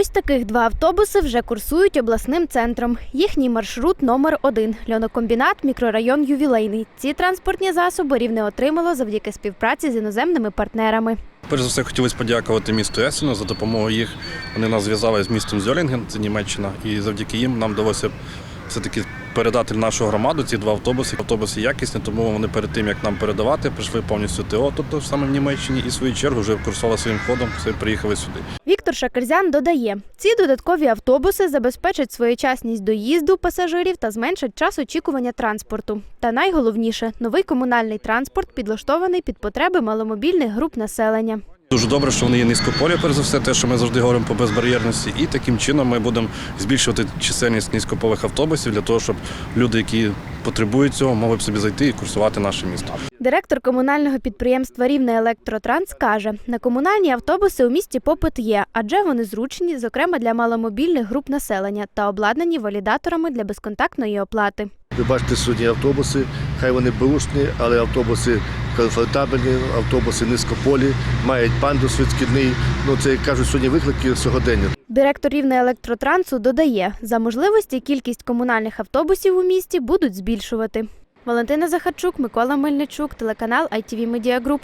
Ось таких два автобуси вже курсують обласним центром. Їхній маршрут номер один льонокомбінат, мікрорайон Ювілейний. Ці транспортні засоби рівне отримало завдяки співпраці з іноземними партнерами. Перш за все, хотілося подякувати місту Есіно за допомогою їх. Вони нас зв'язали з містом Зьолінген, це Німеччина, і завдяки їм нам вдалося все-таки передати нашу громаду ці два автобуси. Автобуси якісні, тому вони перед тим, як нам передавати, прийшли повністю ТО, тобто саме в Німеччині, і в свою чергу вже курсували своїм ходом, приїхали сюди. Віктор Шакерзян додає, ці додаткові автобуси забезпечать своєчасність доїзду пасажирів та зменшать час очікування транспорту. Та найголовніше, новий комунальний транспорт підлаштований під потреби маломобільних груп населення. Дуже добре, що вони є низькополі, перш за все, те, що ми завжди говоримо по безбар'єрності, і таким чином ми будемо збільшувати чисельність низькополих автобусів для того, щоб люди, які потребують цього, могли б собі зайти і курсувати наше місто. Директор комунального підприємства Рівне Електротранс каже, на комунальні автобуси у місті попит є, адже вони зручні, зокрема для маломобільних груп населення та обладнані валідаторами для безконтактної оплати. Ви бачите сьогодні автобуси, хай вони бушні, але автобуси комфортабельні, автобуси низькополі, мають пандус відскідний. Ну це як кажуть сьогодні виклики сьогодення. Директор Рівне Електротрансу додає, за можливості кількість комунальних автобусів у місті будуть збільшувати. Валентина Захарчук, Микола Мельничук, телеканал ITV Media Group.